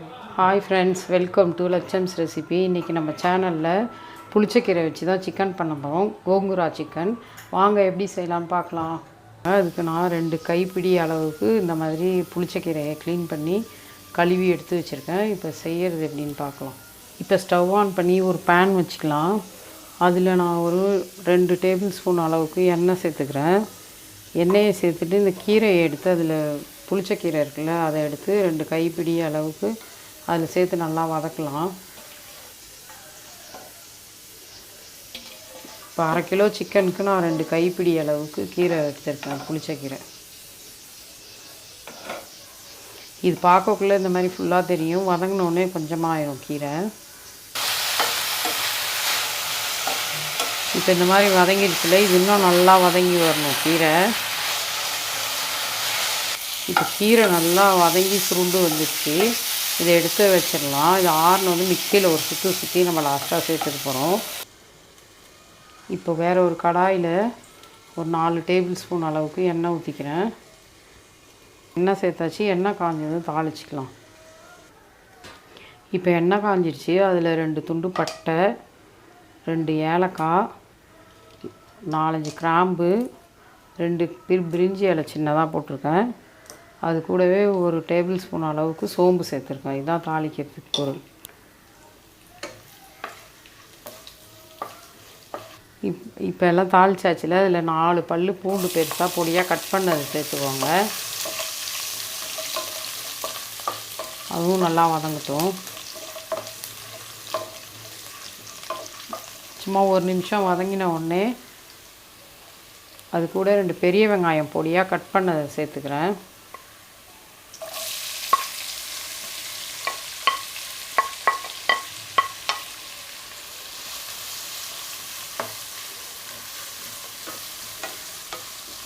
Hi friends welcome to Lakshams recipe இன்றைக்கி நம்ம சேனலில் புளிச்சக்கீரை வச்சு தான் சிக்கன் பண்ண போகிறோம் கோங்குரா சிக்கன் வாங்க எப்படி செய்யலாம்னு பார்க்கலாம். அதுக்கு நான் ரெண்டு கைப்பிடி அளவுக்கு இந்த மாதிரி புளிச்சக்கீரையை க்ளீன் பண்ணி கழுவி எடுத்து வச்சுருக்கேன். இப்போ செய்கிறது எப்படின்னு பார்க்கலாம். இப்போ ஸ்டவ் ஆன் பண்ணி ஒரு பேன் வச்சுக்கலாம். அதில் நான் ஒரு ரெண்டு டேபிள் ஸ்பூன் அளவுக்கு எண்ணெய் சேர்த்துக்கிறேன். எண்ணெயை சேர்த்துட்டு இந்த கீரையை எடுத்து அதில் புளிச்சக்கீரை இருக்குல்ல அதை எடுத்து ரெண்டு கைப்பிடி அளவுக்கு அதில் சேர்த்து நல்லா வதக்கலாம். இப்போ அரை கிலோ சிக்கனுக்கு நான் ரெண்டு கைப்பிடி அளவுக்கு கீரை எடுத்துருக்கேன் புளிச்சக்கீரை. இது பார்க்கக்குள்ளே இந்த மாதிரி ஃபுல்லாக தெரியும். வதங்கினோடனே கொஞ்சமாக ஆயிரும் கீரை. இப்போ இந்த மாதிரி வதங்கிடுச்சுல இது இன்னும் நல்லா வதங்கி வரணும் கீரை. இப்போ கீரை நல்லா வதங்கி சுருண்டு வந்துடுச்சு இதை எடுத்து வச்சிடலாம். இது ஆறுனு வந்து மிக்சியில் ஒரு சுற்று சுற்றி நம்ம லாஸ்ட்டாக சேர்த்துட்டு போகிறோம் இப்போ வேறு ஒரு கடாயில் ஒரு நாலு டேபிள் ஸ்பூன் அளவுக்கு எண்ணெய் ஊற்றிக்கிறேன் எண்ணெய் சேர்த்தாச்சு. எண்ணெய் காஞ்சதும் தாளிச்சிக்கலாம். இப்போ எண்ணெய் காஞ்சிடுச்சு அதில் ரெண்டு துண்டு பட்டை ரெண்டு ஏலக்காய் நாலஞ்சு கிராம்பு ரெண்டு பிரிஞ்சி இலை சின்னதாக போட்டிருக்கேன். அது கூடவே ஒரு டேபிள் ஸ்பூன் அளவுக்கு சோம்பு சேர்த்துருக்கேன். இதுதான் தாளிக்கிறதுக்கு பொருள். இப் இப்போ எல்லாம் தாளிச்சாச்சுல? அதில் நாலு பல் பூண்டு பெருசாக பொடியாக கட் பண்ணது சேர்த்துக்கோங்க. அதுவும் நல்லா வதங்கட்டும். சும்மா ஒரு நிமிஷம் வதங்கின உடனே அது கூட ரெண்டு பெரிய வெங்காயம் பொடியாக கட் பண்ணதை சேர்த்துக்கிறேன்.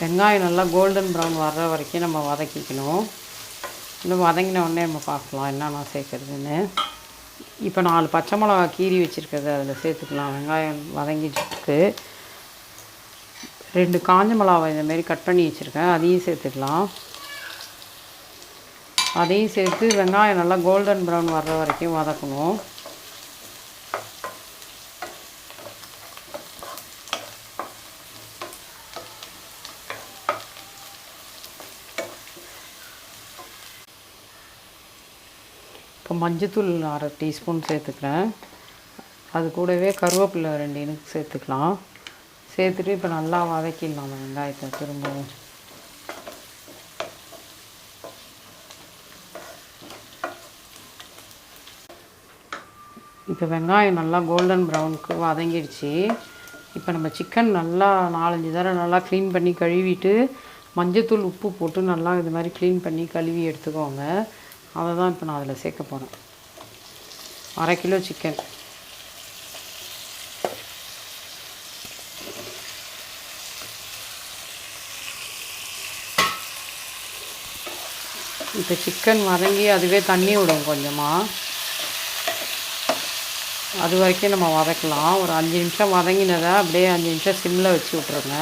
வெங்காயம் நல்லா கோல்டன் ப்ரௌன் வர்ற வரைக்கும் நம்ம வதக்கிக்கணும். இன்னும் வதங்கின உடனே நம்ம பார்க்கலாம் என்னென்ன சேர்க்குறதுன்னு. இப்போ நாலு பச்சை மிளகா கீறி வச்சுருக்கிறது அதில் சேர்த்துக்கலாம். வெங்காயம் வதங்கிட்டுருக்கு. ரெண்டு காஞ்ச மிளகாவை இந்தமாரி கட் பண்ணி வச்சுருக்கேன். அதையும் சேர்த்துக்கலாம். அதையும் சேர்த்து வெங்காயம் நல்லா கோல்டன் ப்ரௌன் வர்ற வரைக்கும் வதக்கணும். இப்போ மஞ்சத்தூள் அரை டீஸ்பூன் சேர்த்துக்கிறேன். அது கூடவே கருவேப்பிலை ரெண்டு இனுக்கு சேர்த்துக்கலாம். சேர்த்துட்டு இப்போ நல்லா வதக்கிடலாம் வெங்காயத்தை திரும்பவும். இப்போ வெங்காயம் நல்லா கோல்டன் ப்ரௌனுக்கு வதங்கிடுச்சு. இப்போ நம்ம சிக்கன் நல்லா நாலஞ்சு தடவை நல்லா க்ளீன் பண்ணி கழுவிட்டு மஞ்சத்தூள் உப்பு போட்டு நல்லா இது மாதிரி க்ளீன் பண்ணி கழுவி எடுத்துக்கோங்க. அதை தான் இப்போ நான் அதில் சேர்க்க போகிறேன் அரை கிலோ சிக்கன் இப்போ சிக்கன் வதங்கி அதுவே தண்ணி விடும் கொஞ்சமாக அது வரைக்கும் நம்ம வதக்கலாம். ஒரு அஞ்சு நிமிஷம் வதங்கினதை அப்படியே அஞ்சு நிமிஷம் சிம்மில் வச்சு விட்ருங்க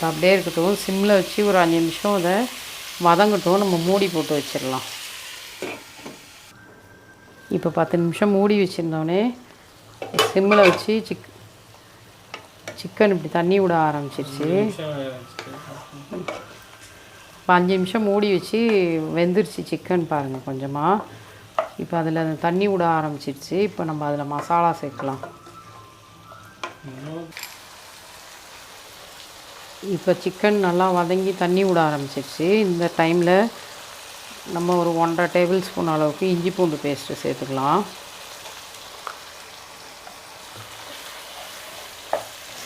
இப்போ அப்படியே இருக்கட்டும். சிம்மில் வச்சு ஒரு அஞ்சு நிமிஷம் அதை வதங்கட்டும். நம்ம மூடி போட்டு வச்சிடலாம். இப்போ பத்து நிமிஷம் மூடி வச்சுருந்தோடனே சிம்மில் வச்சு சிக் சிக்கன் இப்படி தண்ணி விட ஆரம்பிச்சிருச்சு. இப்போ அஞ்சு நிமிஷம் மூடி வச்சு வெந்துருச்சு சிக்கன் பாருங்கள் கொஞ்சமாக இப்போ அதில் தண்ணி விட ஆரம்பிச்சிருச்சு. இப்போ நம்ம அதில் மசாலா சேர்க்கலாம். இப்போ சிக்கன் நல்லா வதங்கி தண்ணி விட ஆரம்பிச்சிருச்சு. இந்த டைமில் நம்ம ஒரு ஒன்றரை டேபிள் ஸ்பூன் அளவுக்கு இஞ்சி பூண்டு பேஸ்ட்டு சேர்த்துக்கலாம்.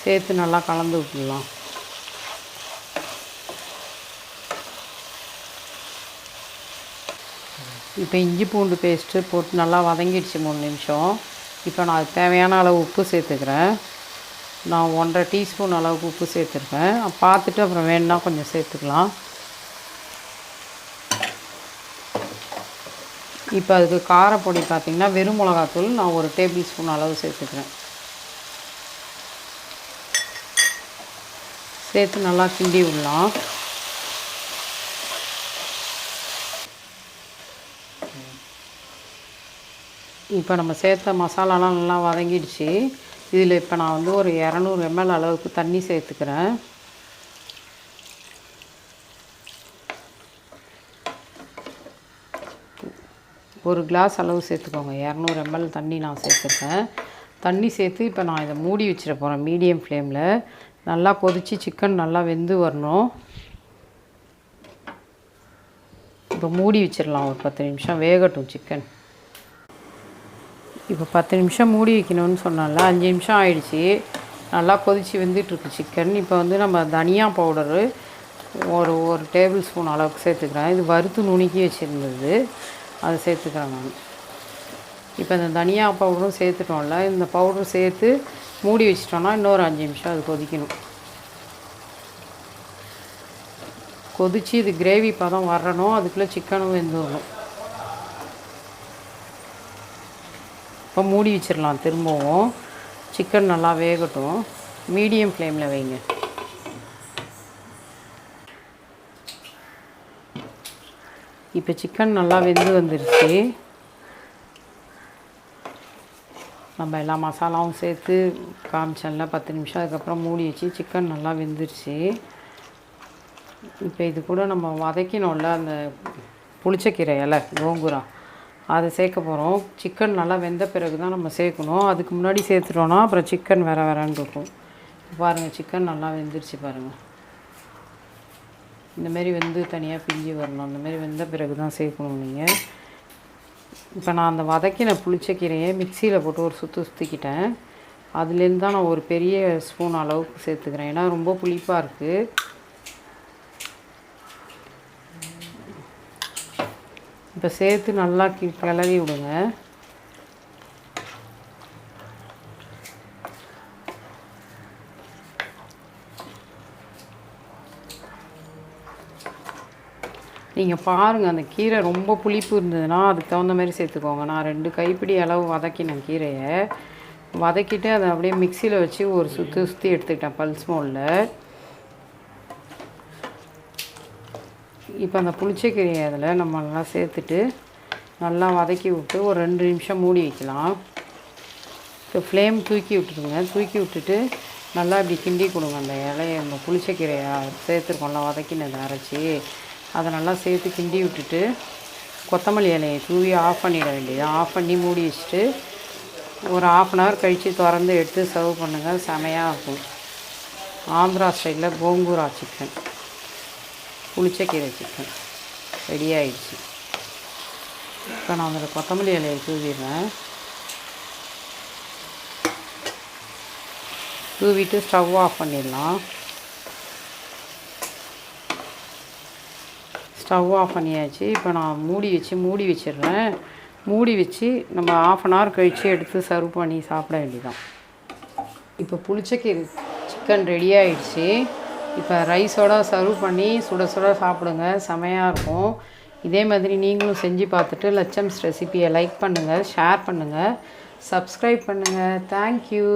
சேர்த்து நல்லா கலந்து விட்டுடலாம். இப்போ இஞ்சி பூண்டு பேஸ்ட்டு போட்டு நல்லா வதங்கிடுச்சு மூணு நிமிஷம். இப்போ நான் அது தேவையான அளவு உப்பு சேர்த்துக்கிறேன். நான் ஒன்றரை டீஸ்பூன் அளவுக்கு உப்பு சேர்த்துருக்கேன். பார்த்துட்டு அப்புறம் வேணுன்னா கொஞ்சம் சேர்த்துக்கலாம். இப்போ அதுக்கு காரப்பொடி பார்த்திங்கன்னா வெறும் மிளகாத்தூள் நான் ஒரு டேபிள் ஸ்பூன் அளவு சேர்த்துக்கிறேன். சேர்த்து நல்லா கிண்டி விடலாம். இப்போ நம்ம சேர்த்த மசாலாலாம் நல்லா வதங்கிடுச்சு. இதில் இப்போ நான் வந்து ஒரு இரநூறு எம்எல் அளவுக்கு தண்ணி சேர்த்துக்கிறேன். ஒரு கிளாஸ் அளவு சேர்த்துக்கோங்க. இரநூறு எம்எல் தண்ணி நான் சேர்த்துருக்கேன். தண்ணி சேர்த்து இப்போ நான் இதை மூடி வச்சிட போகிறேன் மீடியம் ஃப்ளேமில். நல்லா கொதித்து சிக்கன் நல்லா வெந்து வரணும். இப்போ மூடி வச்சிடலாம். ஒரு பத்து நிமிஷம் வேகட்டும் சிக்கன் இப்போ பத்து நிமிஷம் மூடி வைக்கணும்னு சொன்னால அஞ்சு நிமிஷம் ஆயிடுச்சு. நல்லா கொதித்து வெந்துட்டுருக்கு சிக்கன் இப்போ வந்து நம்ம தனியா பவுடரு ஒரு ஒரு டேபிள் ஸ்பூன் அளவுக்கு சேர்த்துக்கிறேன். இது வறுத்து நுணுக்கி வச்சுருந்தது. அதை சேர்த்துக்கிறேன் நான். இப்போ இந்த தனியா பவுடரும் சேர்த்துட்டோம்ல இந்த பவுடர் சேர்த்து மூடி வச்சிட்டோம்னா இன்னொரு அஞ்சு நிமிஷம் அது கொதிக்கணும். கொதித்து இது கிரேவி பதம் வரணும். அதுக்குள்ளே சிக்கனும் வெந்துடணும். இப்போ மூடி வச்சிடலாம் திரும்பவும். சிக்கன் நல்லா வேகட்டும். மீடியம் ஃப்ளேமில் வைங்க. இப்போ சிக்கன் நல்லா வெந்து வந்துருச்சு. நம்ம எல்லா மசாலாவும் சேர்த்து காமிச்சோம்ல பத்து நிமிஷம் அதுக்கப்புறம் மூடி வச்சு சிக்கன் நல்லா வெந்துருச்சு. இப்போ இது கூட நம்ம வதக்கினோம்ல அந்த புளிச்சக்கீரை இலை கோங்குரா அதை சேர்க்க போகிறோம் சிக்கன் நல்லா வெந்த பிறகு தான் நம்ம சேர்க்கணும். அதுக்கு முன்னாடி சேர்த்துட்டோன்னா அப்புறம் சிக்கன் வேற வேறன்னு இருக்கும். பாருங்கள் சிக்கன் நல்லா வெந்துருச்சு பாருங்கள் இந்தமாரி வெந்து தனியாக பிஞ்சு வரணும். அந்தமாரி வெந்த பிறகு தான் சேர்க்கணும் நீங்கள் இப்போ நான் அந்த வதக்கின புளிச்சக்கீரையை மிக்சியில் போட்டு ஒரு சுற்று சுற்றிக்கிட்டேன் அதுலேருந்து தான் நான் ஒரு பெரிய ஸ்பூன் அளவுக்கு சேர்த்துக்கிறேன். ஏன்னா ரொம்ப புளிப்பாக இருக்குது இப்போ சேர்த்து நல்லா கி கிளறி விடுங்க. நீங்கள் பாருங்கள் அந்த கீரை ரொம்ப புளிப்பு இருந்ததுன்னா அதுக்கு தகுந்த மாதிரி சேர்த்துக்கோங்க. நான் ரெண்டு கைப்பிடி அளவு வதக்கினேன் கீரையை. வதக்கிட்டு அதை அப்படியே மிக்சியில் வச்சு ஒரு சுற்றி சுற்றி எடுத்துக்கிட்டேன் பல்ஸ் மோலில் இப்போ அந்த புளிச்சக்கீரையை அதில் நம்ம நல்லா சேர்த்துட்டு நல்லா வதக்கி விட்டு ஒரு ரெண்டு நிமிஷம் மூடி வைக்கலாம். இப்போ ஃப்ளேம் தூக்கி விட்டுருங்க. தூக்கி விட்டுட்டு நல்லா இப்படி கிண்டி கொடுங்க. அந்த இலையை அந்த புளிச்சக்கீரையை சேர்த்துருக்கோம்ல வதக்கினதை அரைச்சி அதை நல்லா சேர்த்து கிண்டி விட்டுட்டு கொத்தமல்லி இலையை தூவி ஆஃப் பண்ணிட வேண்டியது. ஆஃப் பண்ணி மூடி வச்சுட்டு ஒரு ஆஃப் அன் ஹவர் கழித்து திறந்து எடுத்து சர்வ் பண்ணுங்கள் செமையாக இருக்கும். ஆந்திரா ஸ்டைலில் கோங்கூரா சிக்கன் புளிச்சக்கீரை சிக்கன் ரெடி ஆயிடுச்சு. இப்போ நான் அதில் கொத்தமல்லி இலையை தூவிடுறேன். தூவிட்டு ஸ்டவ் ஆஃப் பண்ணிடலாம். ஸ்டவ் ஆஃப் பண்ணியாச்சு. இப்போ நான் மூடி வச்சு மூடி வச்சிடுறேன். மூடி வச்சு நம்ம ஆஃப் அன் ஹவர் கழித்து எடுத்து சர்வ் பண்ணி சாப்பிட வேண்டியதான் இப்போ புளிச்சக்கீரை சிக்கன் ரெடி ஆயிடுச்சு. இப்போ ரைஸோட சர்வ் பண்ணி சுட சுட சாப்பிடுங்க. செமையாக இருக்கும். இதே மாதிரி நீங்களும் செஞ்சு பார்த்துட்டு லட்சம்ஸ் ரெசிபியை லைக் பண்ணுங்கள் ஷேர் பண்ணுங்கள் சப்ஸ்கிரைப் பண்ணுங்கள் தேங்க்யூ